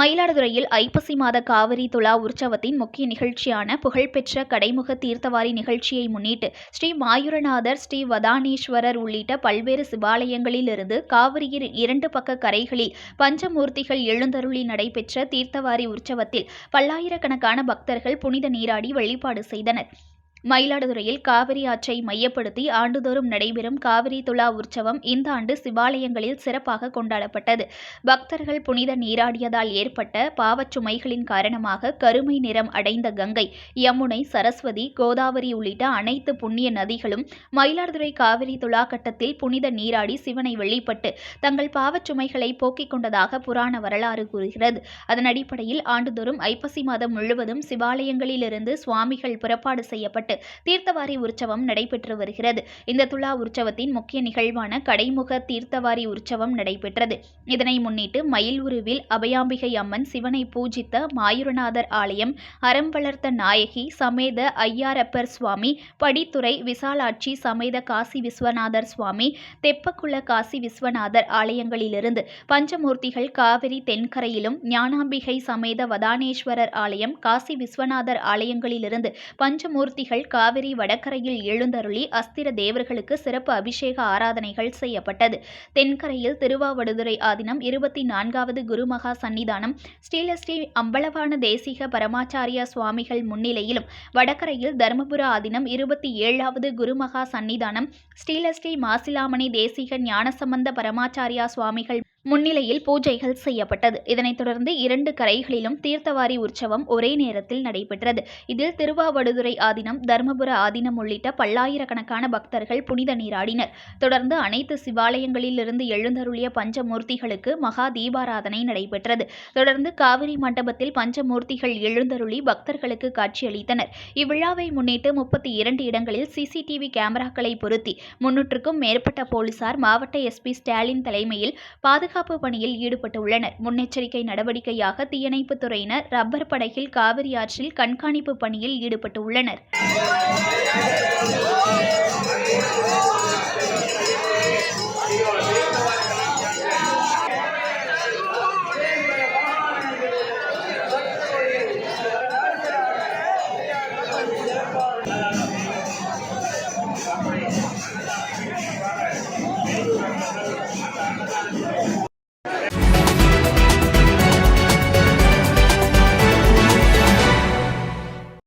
மயிலாடுதுறையில் ஐப்பசி மாத காவிரி துலா உற்சவத்தின் முக்கிய நிகழ்ச்சியான புகழ்பெற்ற கடைமுக தீர்த்தவாரி நிகழ்ச்சியை முன்னிட்டு ஸ்ரீ மாயூரநாதர் ஸ்ரீ வதானேஸ்வரர் உள்ளிட்ட பல்வேறு சிவாலயங்களிலிருந்து காவிரியின் இரண்டு பக்க கரைகளில் பஞ்சமூர்த்திகள் எழுந்தருளி நடைபெற்ற தீர்த்தவாரி உற்சவத்தில் பல்லாயிரக்கணக்கான பக்தர்கள் புனித நீராடி வழிபாடு செய்தனர். மயிலாடுதுறையில் காவிரி ஆற்றை மையப்படுத்தி ஆண்டுதோறும் நடைபெறும் காவிரி துலா உற்சவம் இந்த ஆண்டு சிவாலயங்களில் சிறப்பாக கொண்டாடப்பட்டது. பக்தர்கள் புனித நீராடியதால் ஏற்பட்ட பாவச்சுமைகளின் காரணமாக கருமை நிறம் அடைந்த கங்கை யமுனை சரஸ்வதி கோதாவரி உள்ளிட்ட அனைத்து புண்ணிய நதிகளும் மயிலாடுதுறை காவிரி துலா கட்டத்தில் புனித நீராடி சிவனை வெளிப்பட்டு தங்கள் பாவச்சுமைகளை போக்கிக் கொண்டதாக புராண வரலாறு கூறுகிறது. அதன் அடிப்படையில் ஆண்டுதோறும் ஐப்பசி மாதம் முழுவதும் சிவாலயங்களிலிருந்து சுவாமிகள் புறப்பாடு செய்யப்பட்டு தீர்த்தவாரி உற்சவம் நடைபெற்று வருகிறது. இந்த துலா உற்சவத்தின் முக்கிய நிகழ்வான கடைமுக தீர்த்தவாரி உற்சவம் நடைபெற்றது. இதனை முன்னிட்டு மயிலுருவில் அபயாம்பிகை அம்மன் சிவனை பூஜித்த மாயூரநாதர் ஆலயம் அறம் வளர்த்த நாயகி சமேத ஐயாரப்பர் சுவாமி படித்துறை விசாலாட்சி சமேத காசி விஸ்வநாதர் சுவாமி தெப்பக்குள காசி விஸ்வநாதர் ஆலயங்களிலிருந்து பஞ்சமூர்த்திகள் காவிரி தென்கரையிலும் ஞானாம்பிகை சமேத வதானேஸ்வரர் ஆலயம் காசி விஸ்வநாதர் ஆலயங்களிலிருந்து பஞ்சமூர்த்திகள் காவிரி வடகரையில் எழுந்தருளி அஸ்திர தேவர்களுக்கு சிறப்பு அபிஷேக ஆராதனைகள் செய்யப்பட்டது. தென்கரையில் திருவாவடுதுறை ஆதினம் இருபத்தி நான்காவது குருமகா சன்னிதானம். ஸ்ரீலஸ்ரீ அம்பலவான தேசிக பரமாச்சாரியா சுவாமிகள் முன்னிலையிலும் வடகரையில் தர்மபுர ஆதினம் இருபத்தி ஏழாவது குருமகா சன்னிதானம். ஸ்ரீலஸ்ரீ மாசிலாமணி தேசிக ஞானசம்பந்த பரமாச்சாரியா சுவாமிகள் முன்னிலையில் பூஜைகள் செய்யப்பட்டது. இதனைத் தொடர்ந்து இரண்டு கரைகளிலும் தீர்த்தவாரி உற்சவம் ஒரே நேரத்தில் நடைபெற்றது. இதில் திருவாவடுதுறை ஆதினம் தருமபுர ஆதினம் உள்ளிட்ட பல்லாயிரக்கணக்கான பக்தர்கள் புனித நீராடினர். தொடர்ந்து அனைத்து சிவாலயங்களிலிருந்து எழுந்தருளிய பஞ்சமூர்த்திகளுக்கு மகா தீபாராதனை நடைபெற்றது. தொடர்ந்து காவிரி மண்டபத்தில் பஞ்சமூர்த்திகள் எழுந்தருளி பக்தர்களுக்கு காட்சியளித்தனர். இவ்விழாவை முன்னிட்டு முப்பத்தி இரண்டு இடங்களில் சிசிடிவி கேமராக்களை பொருத்தி முன்னூற்றுக்கும் மேற்பட்ட போலீசார் மாவட்ட எஸ்பி ஸ்டாலின் தலைமையில் பாதுகாப்பு பணியில் ஈடுபட்டுள்ளனர். முன்னெச்சரிக்கை நடவடிக்கையாக தீயணைப்புத் துறையினர் ரப்பர் படகில் காவிரி ஆற்றில் கண்காணிப்பு பணியில் ஈடுபட்டுள்ளனர்.